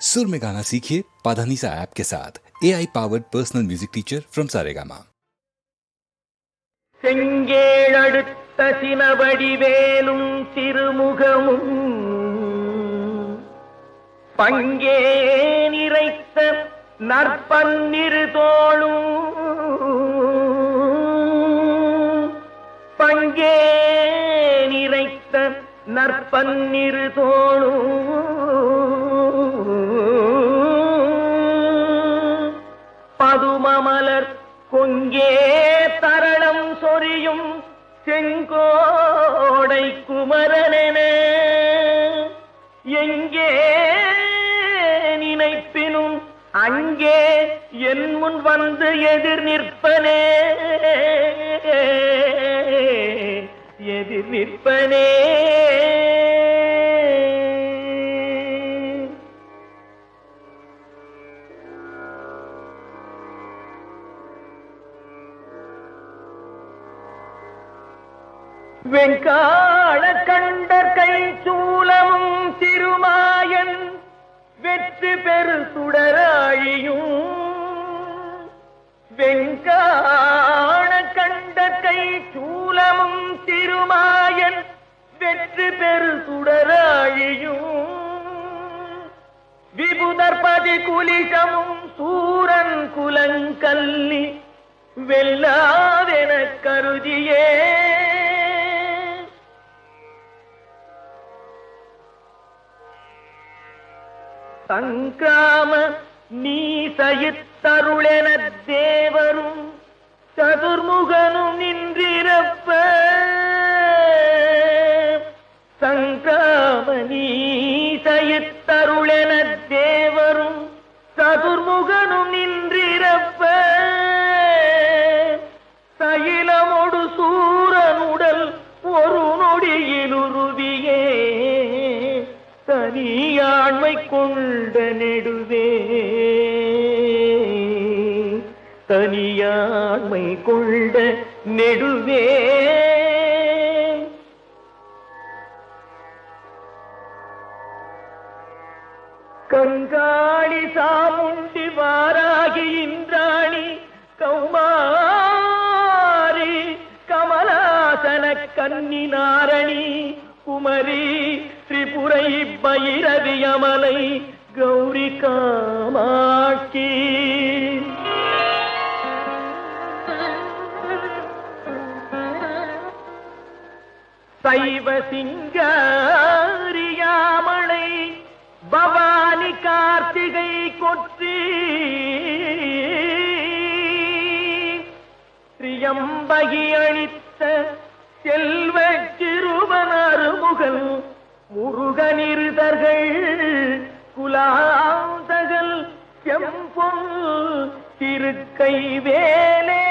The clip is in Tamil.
सुर में गाना सीखिए पाधानीसा ऐप के साथ A I powered personal music teacher from Saregama செங்கேழடுத்த சினவடிவேலும் திருமுகமும் பங்கே நிறைத்த நற்பன்னிரு தோளும் பங்கே நிறைத்த நற்பன்னிரு தோளும் குமமலர் கொங்கே தரளம் சொரியும் செங்கோடை குமரனென. எங்கே நினைப்பினும் அங்கே என் முன் வந்து எதிர் நிற்பனே. எதிர் நிற்பனே. வெங்காள கண்டர் கை சூலமும் திருமாயன் வெற்றி பெரு சுடராயியும். வெங்காள கண்டர் கை சூலமும் திருமாயன் வெற்றி பெரு சுடராயியும். விபுதற்பதி குலிகமும் சூரன் குலங்கல்லி வெல்லாதென கருதியே. சங்காம நீ சயித்தருளென தேவரும் சதுர்முகனும் நின்றிருப்ப. சங்காம நீ சயித்தருளென தேவரும் சதுர்முகனும் நின்றிருப்ப. தனியாண்மை கொண்ட நெடுவே. தனியாண்மை கொண்ட நெடுவே. கங்காளி சாமுண்டி வாராகி இந்திராணி கௌமாரி கமலாசன கன்னி நாரணி குமரி திரிபுரை பைரவி அமலை கௌரி காமாக்கி சைவ சிங்காரியாமலை பவானி கார்த்திகை கொற்றி. திரியம்பகி அளித்த செல்வ சிறுவனருமுகல் முருகனிருதர்கள் குலாந்தகல் செம்பொல் திருக்கை வேலே.